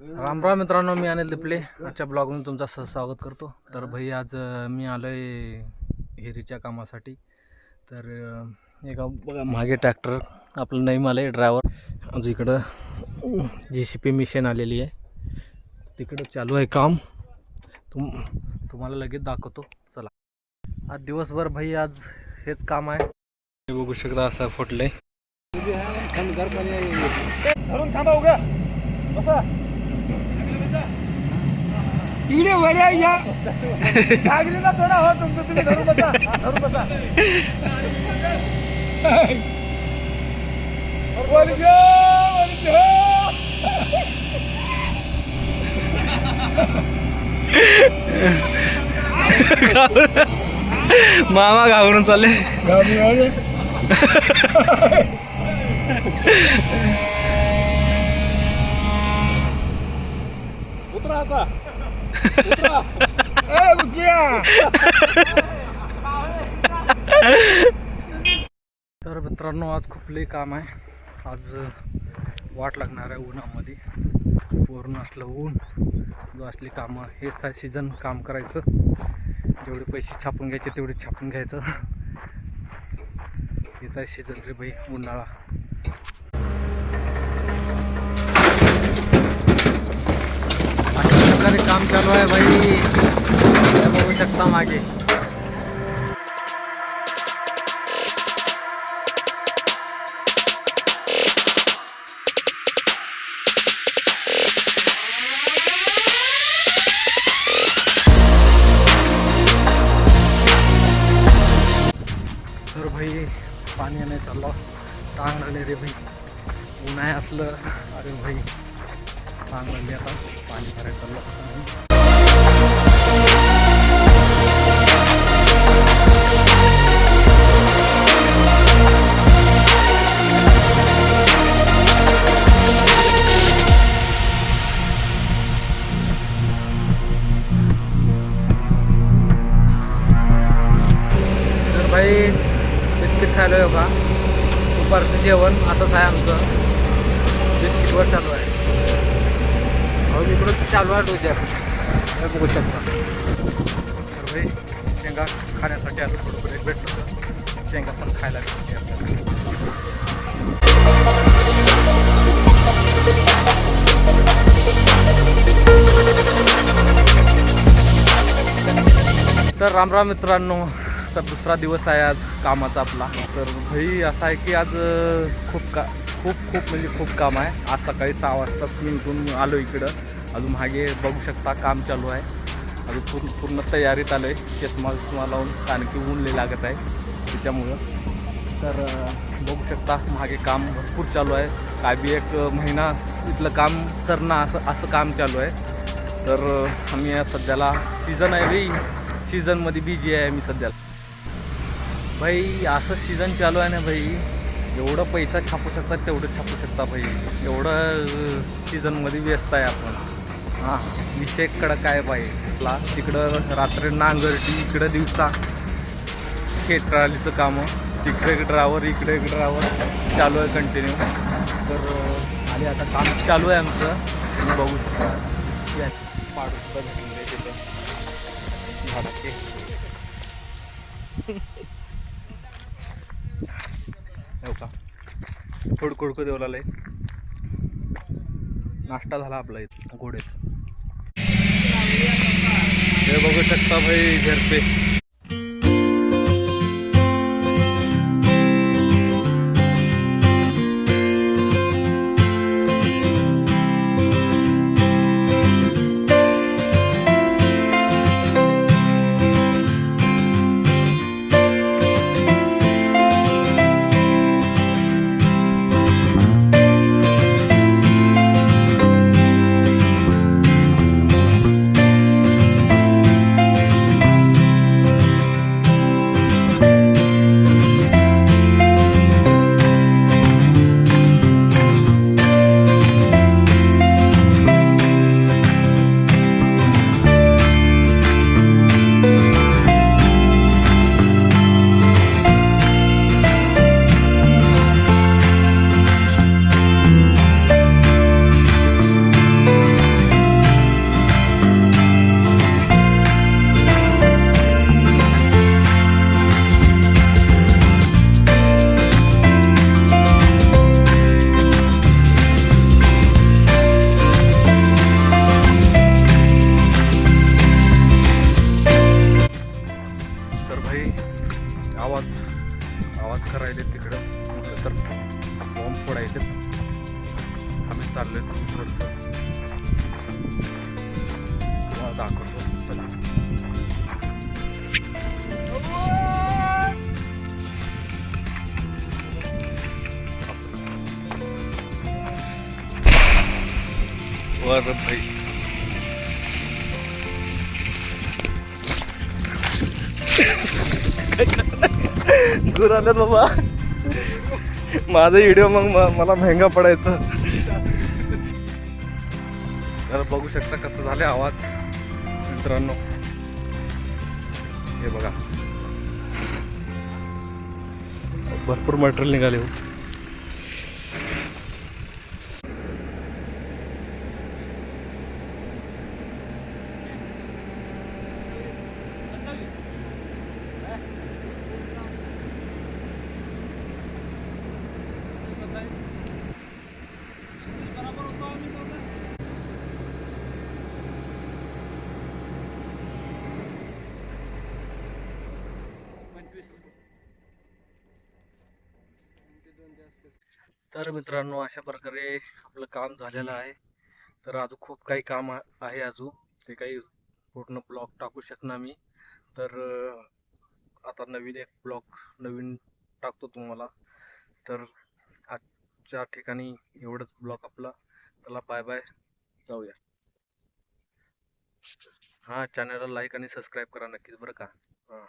राम राम मित्रांनो मी अनिल दिपले आजच्या ब्लॉगमध्ये तुमचं सह स्वागत करतो तर भाई आज मी आलो आहे हिरीच्या कामासाठी तर एका बघा मागे ट्रॅक्टर आपलं नाही आलं आहे ड्रायव्हर आज इकडं जी सी पी मिशन आलेली आहे तिकडं चालू आहे काम तुम तुम्हाला लगेच दाखवतो चला आज दिवसभर भाई आज हेच काम आहे हे बघू शकता असं फुटलंय आहे थांबा उगा इकडे वड्या या. घागरीला थोडा हो तुमचं तुम्ही धरून बसा धरून बसा. मामा घाबरून चालले. आता. तर मित्रांनो आज खूप लई काम आहे. आज वाट लागणार आहे उन्हामध्ये. वरून असलं ऊन जो असली कामं हेच आहे सीझन काम करायचं. जेवढे पैसे छापून घ्यायचे तेवढे छापून घ्यायचं. हेच आहे सीझन रे बाई उन्हाळा. प्रकारे काम चालू आहे भाई. बघू शकता मागे. तर भाई पाणी नाही चाललं. टांग आले रे भाई. उन्हाळ्या असलं अरे भाई. टांग राहिली आता पाणी भरायला चाललं भाई बिस्किट खायला येऊ का? दुपारचं जेवण आताच आहे आमचं. बिस्किटवर चालू आहे. अहो इकडं चालू आहे डोजर हे बघू शकता. तर भाई शेंगा खाण्यासाठी थोडं ब्रेक भेटलं शेंगा पण खायला भेटते तर राम राम मित्रांनो तर दुसरा दिवस आहे आज कामाचा आपला. तर भाई असा आहे की आज खूप का खूप खूप म्हणजे खूप काम आहे. आज सकाळी सहा वाजता निघून आलो इकडं. अजून मागे बघू शकता काम चालू आहे. अजून पूर्ण पूर्ण तयारीत आलो आहे शेतमाल तुम्हाला लावून कारण की ऊन लागत आहे. त्याच्यामुळं. तर बघू शकता मागे काम भरपूर चालू आहे. काय बी एक महिना इथलं काम करणं असं असं काम चालू आहे. तर आम्ही सध्याला सीझन आहे रे सीझनमध्ये बिजी आहे मी सध्याला. भाई असं सीझन चालू आहे ना भाई. एवढं पैसा छापू शकतात तेवढं छापू शकता भाई. एवढं सीझनमध्ये व्यस्त आहे आपण. हां. विषय कडक आहे बाई ला तिकडं रात्री नांगरटी इकडं दिवसा. खेत्रालीचं कामं. तिकडे एक ड्रायव्हर इकडे एक ड्रायव्हर चालू आहे कंटिन्यू तर आणि आता काम चालू आहे आमचं. तुम्ही बघू शकता. या. पाडू सुद्धा भेटून दे तिथं झाडाचे हो का थोडं कुडकं देऊ लागलंय नाश्ता झाला आपला इथं घोडेत हे बघू शकता भाई घरपे आवाज आवाज करायले तिकडं. म्हटलं तर बॉम्ब पडायचे आम्ही चालले थोडंसं. दाखवतो. चला. वर भाई. गुर आल्यात बाबा. माझा व्हिडिओ मग म- मला महंगा पडायचा. तर बघू शकता कसं झाले आवाज मित्रांनो. हे बघा. भरपूर मटेरियल निघाले हो. तर मित्रांनो अशा प्रकारे आपलं काम झालेलं आहे. तर अजून खूप काही काम आहे अजून. ते काही पूर्ण ब्लॉग टाकू शकणार मी. तर आता नवीन एक ब्लॉग नवीन टाकतो तुम्हाला. तर आजच्या ठिकाणी एवढंच ब्लॉग आपला. चला बाय बाय जाऊया. हां चॅनलला लाईक आणि सबस्क्राईब करा नक्कीच बरं का. हां.